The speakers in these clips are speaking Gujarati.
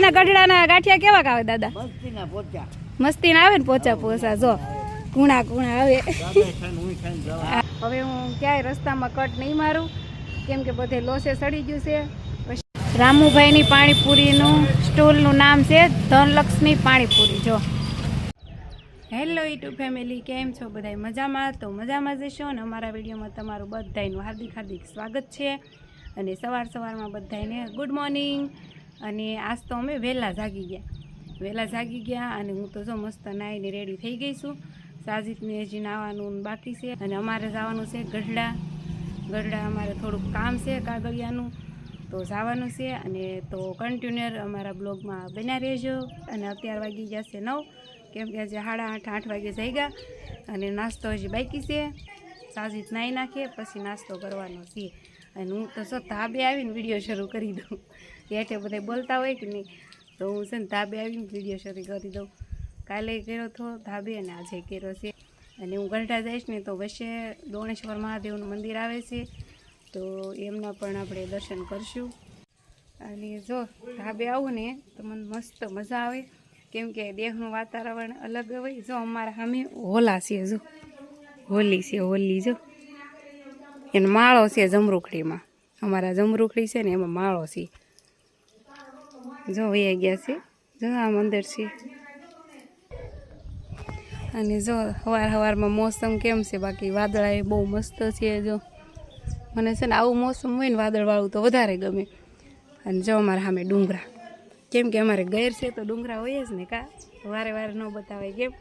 એના ગઢડાના ગાંઠિયા કેવા આવે દાદા? મસ્તીના પોચા. મસ્તી આવે ને પોચા પોચા જો. કુણા કુણા આવે. હવે હું ક્યાંય રસ્તામાં કટ નહીં મારું કેમ કે બધે લોસે સડી ગયું છે. પછી રામુભાઈની પાણીપુરીનું સ્ટોલનું નામ છે ધનલક્ષ્મી પાણીપુરી જો. હેલો યુટ્યુબ ફેમિલી કેમ છો બધા મજામાં? તો મજામાં જશો અને અમારા વિડીયોમાં તમારું બધાનું હાર્દિક હાર્દિક સ્વાગત છે. અને સવાર સવારમાં બધાને ગુડ મોર્નિંગ અને આજ તો અમે વહેલા જાગી ગયા. વહેલા જાગી ગયા અને હું તો જો મસ્ત નાહીને રેડી થઈ ગઈ છું. સાજીદને હજી નાવાનું બાકી છે અને અમારે જવાનું છે ગઢડા. ગઢડા અમારે થોડુંક કામ છે કાગળિયાનું. તો જવાનું છે અને તો કન્ટિન્યુઅર અમારા બ્લોગમાં બન્યા રહેજો. અને અત્યાર વાગી ગયા છે નવ. કેમ કે આજે સાડા આઠ આઠ વાગે જઈ ગયા અને નાસ્તો હજી બાકી છે. સાજીદ નાહી નાખીએ પછી નાસ્તો કરવાનો છે. અને હું તો ધાબે આવીને વીડિયો શરૂ કરી દઉં. હેઠે બધા બોલતા હોય કે નહીં, તો હું છે ને ધાબે આવીને વીડિયો શરૂ કરી દઉં. કાલે કર્યો હતો ધાબે અને આજે કર્યો છે. અને હું ગરઢા જઈશ ને તો વચ્ચે દોણેશ્વર મહાદેવનું મંદિર આવે છે, તો એમના પણ આપણે દર્શન કરશું. અને જો ધાબે આવું ને તો મને મસ્ત મજા આવે. કેમ કે દેહનું વાતાવરણ અલગ હોય. જો અમારા સામે હોલા છે, જો. હોલી છે, હોલી, જો. એનો માળો છે જમરૂખડીમાં. અમારા જમરૂખડી છે ને એમાં માળો છે. જો વૈયા ગયા છે. જો આ મંદિર છે. અને જો સવાર સવારમાં મોસમ કેમ છે? બાકી વાદળા એ બહુ મસ્ત છે જો. મને છે ને આવું મોસમ હોય ને વાદળવાળું તો વધારે ગમે. અને જો અમારા સામે ડુંગરા. કેમ કે અમારે ગેર છે તો ડુંગરા હોય જ ને કા? વારે વારે ન બતાવે કેમ?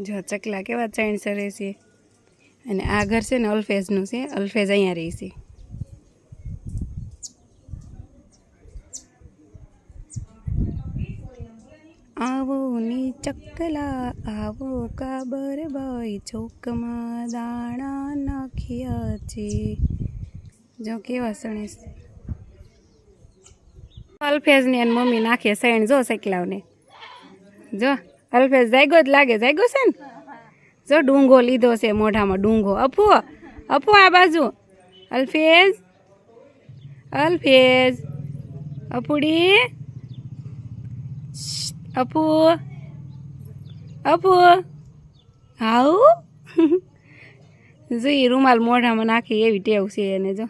જો ચકલા કેવા ચણ સરે છે. અને આ ઘર છે ને અલ્ફેઝનું છે. અલ્ફેઝ અહીંયા રહી છે. આવો ની ચકલા, આવો કાબર ભાઈ ચોકમાં દાણા નાખ્યા છે. જો કેવા સણે અલ્ફેઝની મમ્મી નાખે સૈણ જો સકલાવને જો. અલ્ફેઝ જાયગો જ લાગે. જાયગો છે ને? જો ડુંગો લીધો છે મોઢામાં, ડુંગો. અફુ અફુ આ બાજુ. અલ્ફેઝ અલ્ફેઝ. અફુડી અપુ. અપુ. હાઉ? જો એ રૂમાલ મોઢામાં નાખી એવી ટેવ છે એને જો.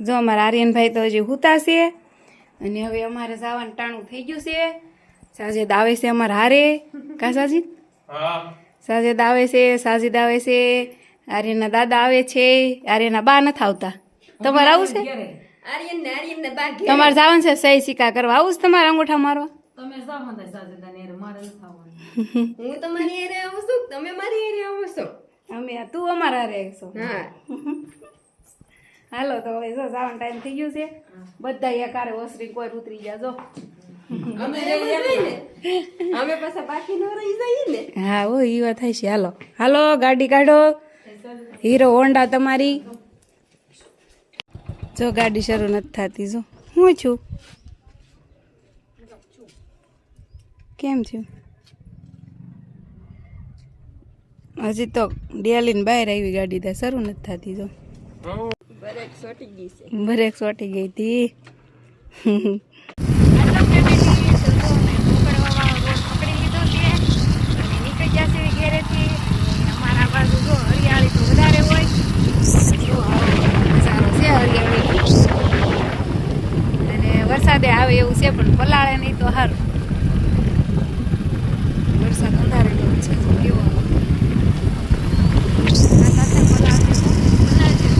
જો અમારા આર્યનભાઈ તો હજી હુતા છે. અને હવે અમારે જવાનું ટાણું થઈ ગયું છે. સાજેદ આવે છે અમારા હારે. કા સાજીદ? સાજેદ આવે છે સાજીદ આવે છે. આર્યના દાદા આવે છે. આર્યના બા નથી આવતા. તમારે આવું છે? તમારે જવાનું છે સહી સિક્કા કરવા? આવું છે તમારે અંગૂઠા મારવા? હું તમારી એરે આવું છું તમે મારી એરે આવો છો? અમે તું અમારા હારે હા. હાલો તો હવે જો જવાનો ટાઈમ થઈ ગયો છે. બધા એકારે ઓસરી કોઈ ઉતરી ગયા જો. અમે એમ જ હોય ને. અમે પાછા બાકી ન રહી જઈએ ને. હા ઓ ઈ વાત થાય છે. હાલો. હાલો ગાડી કાઢો. હીરો હોન્ડા તમારી. જો ગાડી શરૂ નથી થતી જો. હું છું? કેમ છું? હજી તો ડેલીને બહાર આવી ગાડી ત્યાં શરૂ નથી થતી જો. બરેક સોટી ગઈ હતી વરસાદે આવે એવું છે પણ પલાળે નહીં તો સારું વરસાદ વધારે છે કેવો આવે. આ સાથે પલાળે તો પલાળે છે તો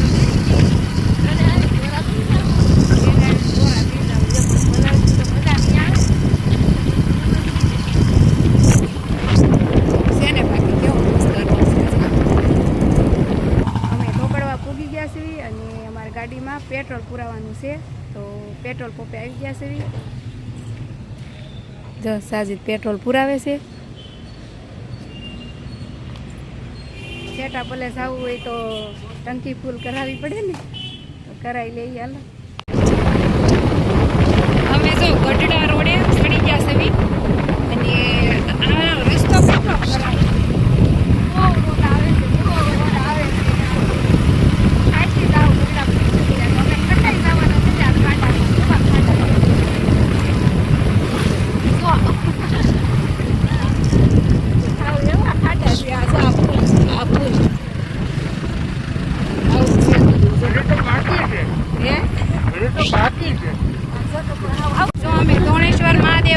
ગાડીમાં પેટ્રોલ પુરાવાનું છે તો પેટ્રોલ પંપે આવી ગયા છે જો સાજીદ પેટ્રોલ પુરાવે છે. છેટા ભલે જવું હોય તો ટંકી ફૂલ કરાવવી પડે ને તો કરાવી લઈએ હાલો. અમે જો ગઢડા રોડે ચડી ગયા છે અને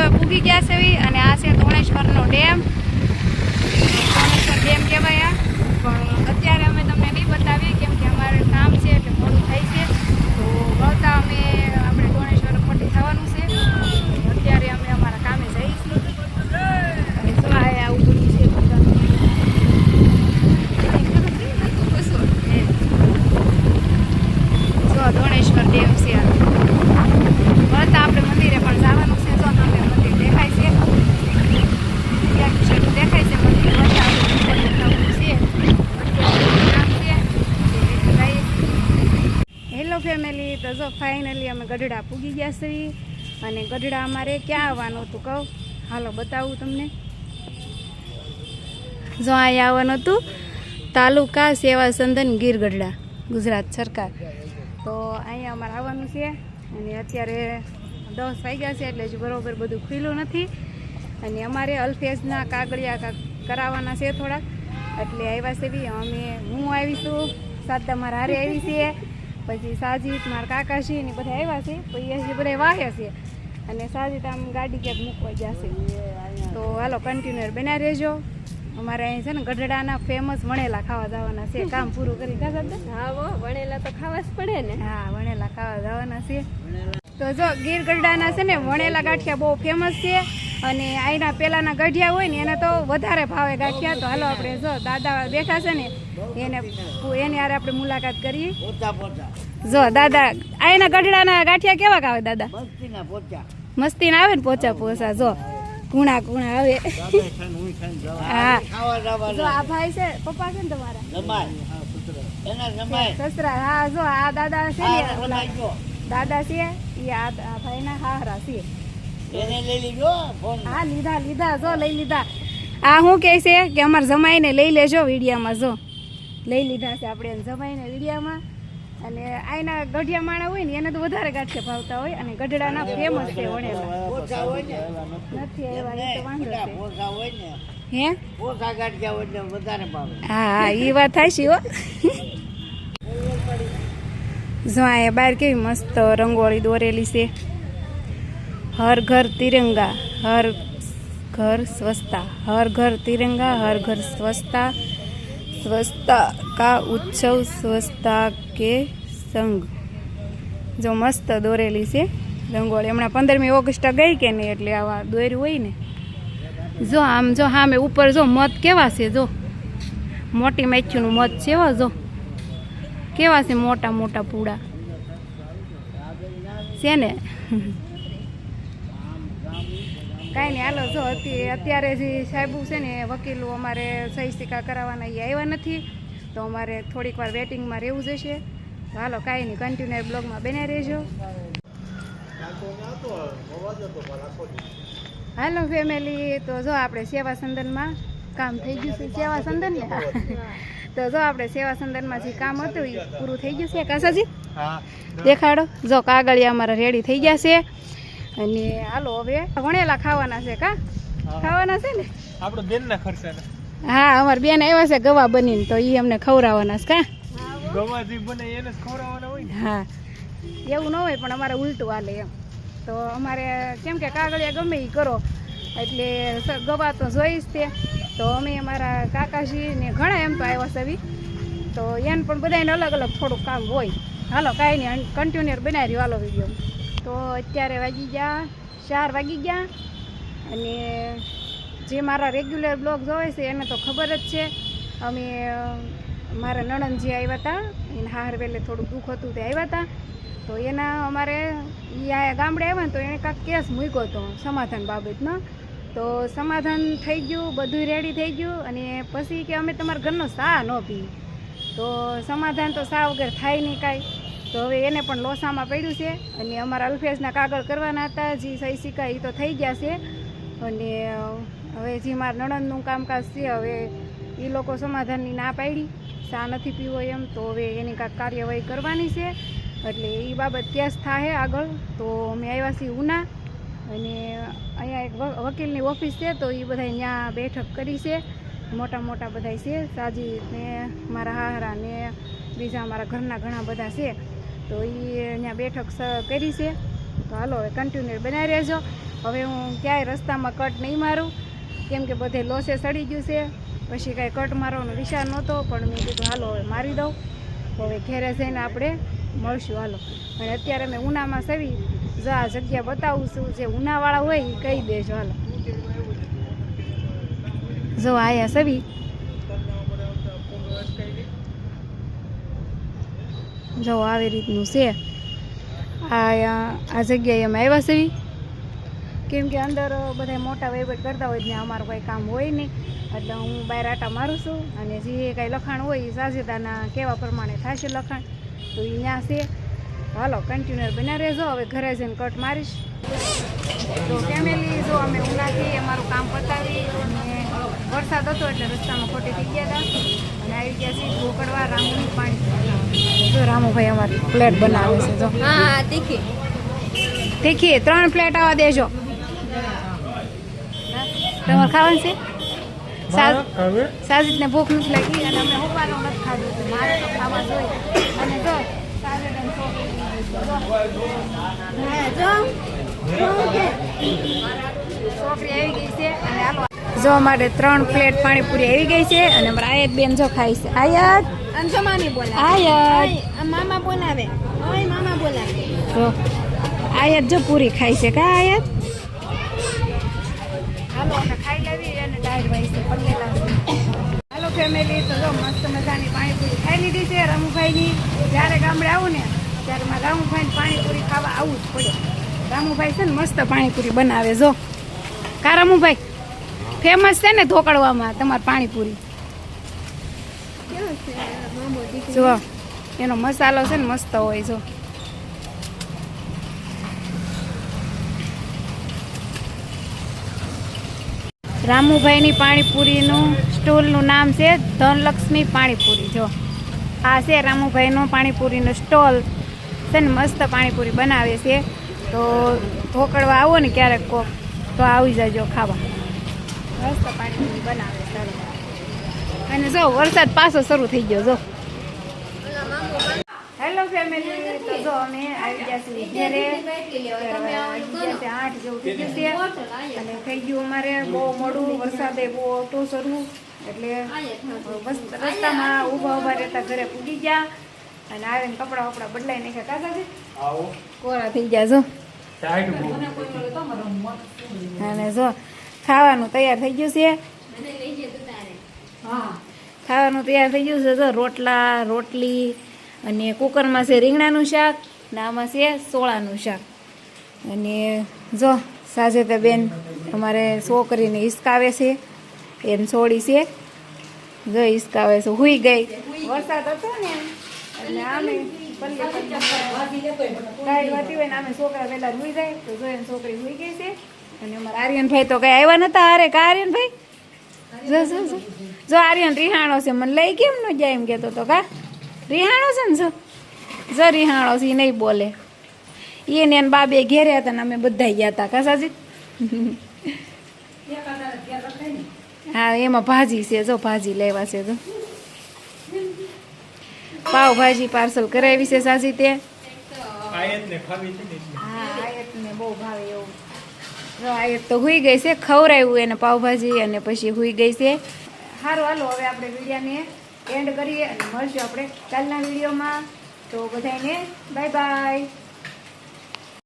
પૂગી ગયા છે અને આ છે ધોણેશ્વરનો ડેમ. ધોણેશ્વર ડેમ કહેવાય આ. પણ અત્યારે અમે તમને નહીં બતાવીએ, કેમ કે અમારે કામ છે એટલે મોડું થાય છે. તો વળતા અમે આપણે ધોણેશ્વર ઉપરથી થવાનું છે. અત્યારે અમે અમારા કામે જઈશું. ધોણેશ્વર ડેમ છે ફાઇનલી અમે ગઢડા પૂગી ગયા છીએ અને ગઢડા અમારે ક્યાં આવવાનું હતું કહું? હાલો, બતાવું તમને. જો અહીંયા આવવાનું હતું, તાલુકા સેવા સંદન ગીર ગઢડા, ગુજરાત સરકાર. તો અહીંયા અમારે આવવાનું છે અને અત્યારે દસ વાગ્યા છે એટલે હજુ બરોબર બધું ખુલ્લું નથી. અને અમારે અલ્ફેઝના કાગળિયા કરાવવાના છે થોડાક એટલે આવ્યા છે બી, અમે હું આવીશું સાત મારા હારે આવી છે પછી સાજીત મારા કાકાશી ને બધા આવ્યા છે. પછી હજી બધા વાહ્યા છે. અને સાજીત આમ ગાડી ક્યાંક મૂકવા જશે. તો હાલો કન્ટિન્યુઅર બના રહેજો. અમારે અહીં છે ને ગઢડાના ફેમસ વણેલા ખાવા જવાના છે. કામ પૂરું કરી હા વણેલા તો ખાવા જ પડે ને. હા વણેલા ખાવા જવાના છે. તો જો ગીર ગઢડાના છે ને વણેલા ગાંઠિયા બહુ ફેમસ છે. અને આઈના પેલાના ગઢિયા હોય ને એને તો વધારે ભાવે ગાંઠિયા. તો હાલો આપણે જો દાદા બેઠા છે ને એને એની હારે આપણે મુલાકાત કરીએ. પોચા જો દાદા આઈના ગઢડાના ગાંઠિયા કેવા આવે દાદા? મસ્તીના આવે ને પોચા પોચા જો. કુણા કુણા આવે. હું જો આ ભાઈ છે પપ્પા છે ને તમારા? સસરા હા જો આ દાદા છે દાદા છે એ આ આ ભાઈના હારા છે. એને લઈ લીધો ફોન હા લીધા લીધા જો લઈ લીધા. આ શું કહે છે કે અમારે જમાઈને લઈ લેજો વિડીયામાં જો. લઈ લીધા છે આપણે એને જમાઈને વિડીયામાં. અને આના ગઢિયા માણા હોય ને એને તો વધારે ગાંઠે ભાવતા હોય અને ગઢડાના ફેમસ છે વણેલા. પોચા હોય ને. નથી આવ્યા એ તો વાંધો છે. હોય હે? પોચા ગાંઠિયા હોય ને વધારે ભાવે. હા હા એ વાત થાય છે હો. જો અહીંયા બહાર કેવી મસ્ત રંગોળી દોરેલી છે. હર ઘર તિરંગા, હર ઘર સ્વચ્છતા હર ઘર તિરંગા, હર ઘર સ્વચ્છતા સ્વચ્છતા કા ઉત્સવ સ્વચ્છતા કે સંઘ. જો મસ્ત દોરેલી છે રંગોળી. હમણાં પંદરમી ઓગસ્ટ ગઈ કે નહીં એટલે આવા દોર્યું હોય ને. જો આમ જો સામે ઉપર જો મત કેવા છે જો? મોટી મેચ્યુનું મત છે હો જો? કેવા છે મોટા મોટા પૂડા? છે ને? કાંઈ નહીં હાલો જો હતી અત્યારે જે સાહેબુ છે ને વકીલો અમારે સહી સિક્કા કરાવવાના એ આવ્યા નથી તો અમારે થોડીક વાર વેટિંગમાં રહેવું જશે. તો હાલો કાંઈ નહીં કન્ટિન્યુ બ્લોગમાં બને રહેજો. હાલો ફેમિલી તો જો આપણે સેવા સંદનમાં કામ થઈ ગયું છે. સેવા સંદન ને? તો જો આપણે સેવા સંદનમાં જે કામ હતું એ પૂરું થઈ ગયું છે કાસાજી? દેખાડો જો કાગળિયા અમારા રેડી થઈ ગયા છે. અને હાલો હવે વણેલા ખાવાના છે કા? ખાવાના છે ને? આપણો બેન ના. ખર્ચા હા અમાર બેન આવ્યા છે ગવા બનીને તો એ અમને ખવડાવવાના છે કા? ગવાજી બને એને ખવડાવવાના હોય ને. હા. એવું ન હોય પણ અમારે ઉલટું હાલે એમ. તો અમારે કેમ કે કાગળિયા ગમે એ કરો. એટલે ગવા તો જોઈશ તે. તો અમે અમારા કાકાજી ને ઘણા એમ તો આવ્યા છે બી. તો એને પણ બધાને અલગ અલગ થોડુંક કામ હોય. હાલો કાંઈ નહીં કન્ટિન્યુઅર બનાવી રહ્યો. હાલો વીડિયો તો અત્યારે વાગી ગયા, ચાર વાગી ગયા. અને જે મારા રેગ્યુલર બ્લોગ જોવે છે, એને તો ખબર જ છે. અમે મારા મારા નણંદજી આવ્યા હતા, એને હાર વેલે થોડુંક દુઃખ હતું તે આવ્યા હતા. તો એના અમારે એ આ ગામડે આવ્યા ને તો એણે કાંક કેસ મૂક્યો હતો, સમાધાન બાબતનો. તો સમાધાન થઈ ગયું બધું રેડી થઈ ગયું અને પછી કે અમે તમારા ઘરનો સા ન પી. તો સમાધાન તો સા વગર થાય નહીં કાંઈ. તો હવે એને પણ લોસામાં પડ્યું છે અને અમારા અલ્ફેઝના કાગળ કરવાના હતા, જે સહી સિક્કા એ તો થઈ ગયા છે. અને હવે જે મારા નણંદનું કામકાજ છે, હવે એ લોકો સમાધાનની ના પાડી. શા નથી પીવો એમ, તો હવે એની કાંઈક કાર્યવાહી કરવાની છે. એટલે એ બાબત કેસ થાય આગળ. તો અમે આવ્યા છીએ ઉના અને અહીંયા એક વકીલની ઓફિસ છે, તો એ બધા ત્યાં બેઠક કરી છે. મોટા મોટા બધા છે. સાજી ને મારા હારા ને બીજા મારા ઘરના ઘણા બધા છે. તો એ અહીંયા બેઠક કરી છે. તો હાલો, હવે કન્ટિન્યુ બનાવી રહેજો. હવે હું ક્યાંય રસ્તામાં કટ નહીં મારું. કેમ કે બધે લોસે સડી ગયું છે. પછી કાંઈ કટ મારવાનો વિચાર નહોતો, પણ મેં કીધું, હાલો, હવે મારી દઉં. હવે ઘેરે જઈને આપણે મળશું, હાલો. અને અત્યારે મેં ઉનામાં સવી, જો આ જગ્યા બતાવું છું, જે ઉનાવાળા હોય એ કહી દેજો, હાલો. જો આયા સવી. જો આવી રીતનું છે. આ આ જગ્યાએ અમે આવ્યા છીએ. કેમ કે અંદર બધા મોટા વહીવટ કરતા હોય ત્યાં અમારું કંઈ કામ હોય નહીં. એટલે હું બહાર આટા મારું છું અને જે કાંઈ લખાણ હોય એ સાજેદાના કહેવા પ્રમાણે થશે લખાણ. તો એ ત્યાં છે. હાલો કન્ટિન્યુઅર બના રહેજો. હવે ઘરે જઈને કટ મારીશ. તો ફેમિલી જો અમે ઉનાથી અમારું કામ પતાવી અને વરસાદ હતો એટલે રસ્તામાં ખોટી થઈ ગયા હતા. અને આવી ગયા છીએ ઢોકળવા રામુની પાણી. જો રામુભાઈ અમારી પ્લેટ બનાવે છે જો. હા હા તીખી તીખી ત્રણ પ્લેટ આવવા દેજો. તમારે ખાવાનું છે? સાજીદને ભૂખ નથી લાગી અને અમે હોવાનું નથી ખાધું મારે તો ખાવા જોઈએ. અને જો છોકરી આવી ગઈ. જો અમારે ત્રણ પ્લેટ પાણીપુરી આવી ગઈ છે અને અમારા આયત બેન જો ખાય છે. આયત? અંજમાની બોલાવે. આયત. મામા બોલાવે. ઓય મામા બોલાવે. જો આયત જો પૂરી ખાય છે. કા આયત? હાલો ખાઈ લેવી અને ડાયટ વાઈસ છે પલ્લેલા હાલો ફેમિલી તો જો મસ્ત મજાની પાણીપુરી ખાઈ લીધી છે રામુભાઈની. જ્યારે ગામડે આવું ને ત્યારે મારે રામુભાઈને પાણીપુરી ખાવા આવવું જ પડે. રામુભાઈ છે ને મસ્ત પાણીપુરી બનાવે જો. કા રામુભાઈ? ફેમસ છે ને ધોકડવામાં તમારી પાણીપુરી. જો એનો મસાલો છે ને મસ્ત હોય જો રામુભાઈની પાણીપુરીનું સ્ટોલનું નામ છે ધનલક્ષ્મી પાણીપુરી જો આ છે રામુભાઈનો પાણીપુરીનો સ્ટોલ. છે ને મસ્ત પાણીપુરી બનાવે છે. તો ઢોકળવા આવો ને ક્યારેક કોક, તો આવી જજો ખાવા. મસ્ત પાણીપુરી બનાવે સારું અને જો વરસાદ પાછો શરૂ થઈ ગયો જો. હેલો ફેમિલી તો જો અમે આવી ગયા છીએ ઘેરે. આઠ જેવું થઈ ગયું છે. અને થઈ ગયું અમારે બહુ મોડું. વરસાદે બહુ આવતો શરૂ. એટલે રસ્તામાં ઊભા ઊભા રહેતા ઘરે પૂગી ગયા. અને આવીને કપડા વપડા બદલાઈ નાખ્યા. કાકા છે? કોરા થઈ ગયા જો. અને જો ખાવાનું તૈયાર થઈ ગયું છે. ખાવાનું તૈયાર થઈ ગયું છે જો રોટલા રોટલી અને કુકરમાં છે રીંગણાનું શાક ને આમાં છે સોળાનું શાક. અને જો સાજે તો બેન અમારે છોકરીને હિસકાવે છે એમ છોડી છે. જો હિસકાવે છે હુઈ ગઈ. વરસાદ હતો ને એટલે આમે પલ્લે પલ્લે ગાય વાતી હોય ને આમે છોકરા પહેલા હુઈ જાય. તો જો એમ છોકરી હુઈ ગઈ છે. અને અમારા આર્યનભાઈ તો કઈ આવ્યા નતા અરે કા આર્યનભાઈ? જો જો જો. જો આર્યન રિહાણો છે. મને લઈ કેમ ન જાય એમ કહેતો તો કા? રિહાણો છે ને જો. જો રિહાણો છે એ નહીં બોલે. એને એને બાબે ઘેરે હતા ને અમે બધા ગયા હતા કા સાજી હા એમાં ભાજી છે જો ભાજી લેવા છે જો. પાવભાજી પાર્સલ કરાવી છે સાજી તે. ને ને આયતને બહુ ભાવે આયત તો હુઈ ગઈ છે ખવરાયું એને પાવભાજી અને પછી હુઈ ગઈ છે. સારું હાલો, હવે આપણે વિડીયાને એન્ડ કરીએ અને મળશું આપણે કાલના વિડીયોમાં. તો બધાને બાય બાય